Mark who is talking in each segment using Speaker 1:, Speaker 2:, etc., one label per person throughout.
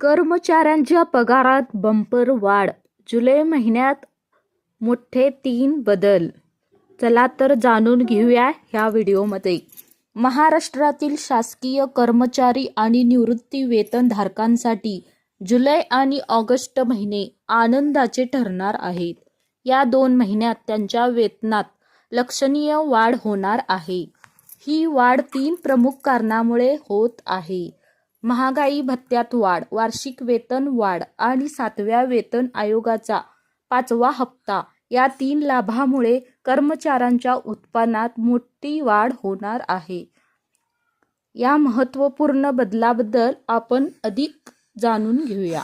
Speaker 1: कर्मचाऱ्यांच्या पगारात बंपर वाढ. जुलै महिन्यात मोठे तीन बदल. चला तर जाणून घेऊया ह्या व्हिडिओमध्ये. महाराष्ट्रातील शासकीय कर्मचारी आणि निवृत्ती वेतनधारकांसाठी जुलै आणि ऑगस्ट महिने आनंदाचे ठरणार आहेत. या दोन महिन्यात त्यांच्या वेतनात लक्षणीय वाढ होणार आहे. ही वाढ तीन प्रमुख कारणामुळे होत आहे. महागाई भत्त्यात वाढ वार्षिक वेतन वाढ आणि सातव्या वेतन आयोगाचा पाचवा हप्ता या तीन लाभामुळे कर्मचाऱ्यांच्या उत्पन्नात मोठी वाढ होणार आहे. या महत्त्वपूर्ण बदलाबद्दल आपण अधिक जाणून घेऊया.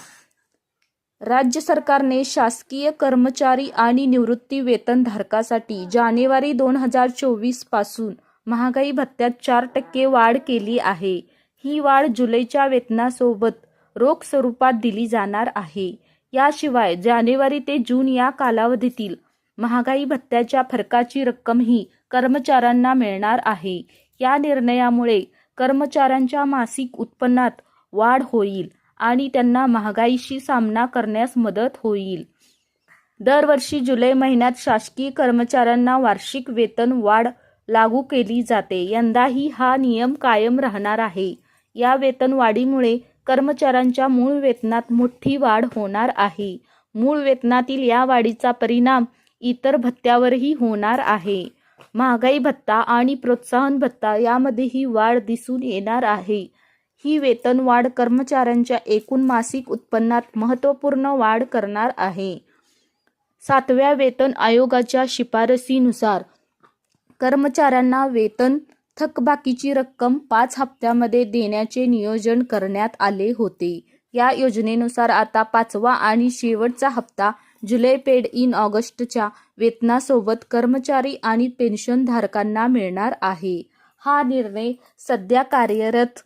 Speaker 1: राज्य सरकारने शासकीय कर्मचारी आणि निवृत्ती वेतनधारकासाठी जानेवारी दोन हजार चोवीसपासून महागाई भत्त्यात चार टक्के वाढ केली आहे. ही वाढ जुलैच्या वेतनासोबत रोख स्वरूपात दिली जाणार आहे. याशिवाय जानेवारी ते जून या कालावधीतील महागाई भत्त्याच्या फरकाची रक्कमही कर्मचाऱ्यांना मिळणार आहे. या निर्णयामुळे कर्मचाऱ्यांच्या मासिक उत्पन्नात वाढ होईल आणि त्यांना महागाईशी सामना करण्यास मदत होईल. दरवर्षी जुलै महिन्यात शासकीय कर्मचाऱ्यांना वार्षिक वेतन वाढ लागू केली जाते. यंदाही हा नियम कायम राहणार आहे. या वेतनवाढीमुळे कर्मचाऱ्यांच्या मूळ वेतनात मोठी वाढ होणार आहे. मूळ वेतनातील या वाढीचा परिणाम इतर भत्त्यावरही होणार आहे. महागाई भत्ता आणि प्रोत्साहन भत्ता यामध्येही वाढ दिसून येणार आहे. ही वेतनवाढ कर्मचाऱ्यांच्या एकूण मासिक उत्पन्नात महत्त्वपूर्ण वाढ करणार आहे. सातव्या वेतन आयोगाच्या शिफारसीनुसार कर्मचाऱ्यांना वेतन थकबाकीची रक्कम पाच हप्त्यामध्ये देण्याचे नियोजन करण्यात आले होते. या योजनेनुसार आता पाचवा आणि शेवटचा हप्ता जुलै पेड इन ऑगस्टच्या वेतनासोबत कर्मचारी आणि पेन्शनधारकांना मिळणार आहे. हा निर्णय सध्या कार्यरत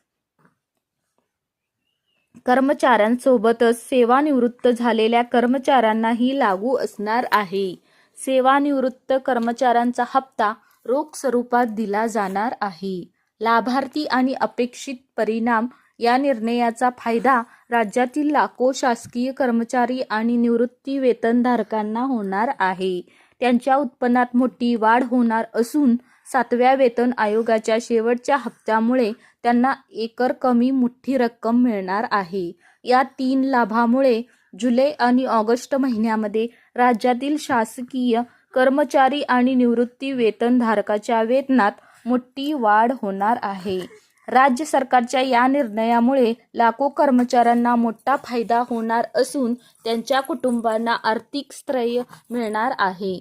Speaker 1: कर्मचाऱ्यांसोबतच सेवानिवृत्त झालेल्या कर्मचाऱ्यांनाही लागू असणार आहे. सेवानिवृत्त कर्मचाऱ्यांचा हप्ता रोख स्वरूपात दिला जाणार आहे. लाभार्थी आणि अपेक्षित परिणाम या निर्णयाचा फायदा राज्यातील लाखो शासकीय कर्मचारी आणि निवृत्ती वेतनधारकांना होणार आहे. त्यांच्या उत्पन्नात मोठी वाढ होणार असून सातव्या वेतन आयोगाच्या शेवटच्या हप्त्यामुळे त्यांना एकर कमी मोठी रक्कम मिळणार आहे. या तीन लाभामुळे जुलै आणि ऑगस्ट महिन्यामध्ये राज्यातील शासकीय कर्मचारी आणि निवृत्ती वेतनधारकाच्या वेतनात मोठी वाढ होणार आहे. राज्य सरकारच्या या निर्णयामुळे लाखो कर्मचाऱ्यांना मोठा फायदा होणार असून त्यांच्या कुटुंबांना आर्थिक स्थैर्य मिळणार आहे.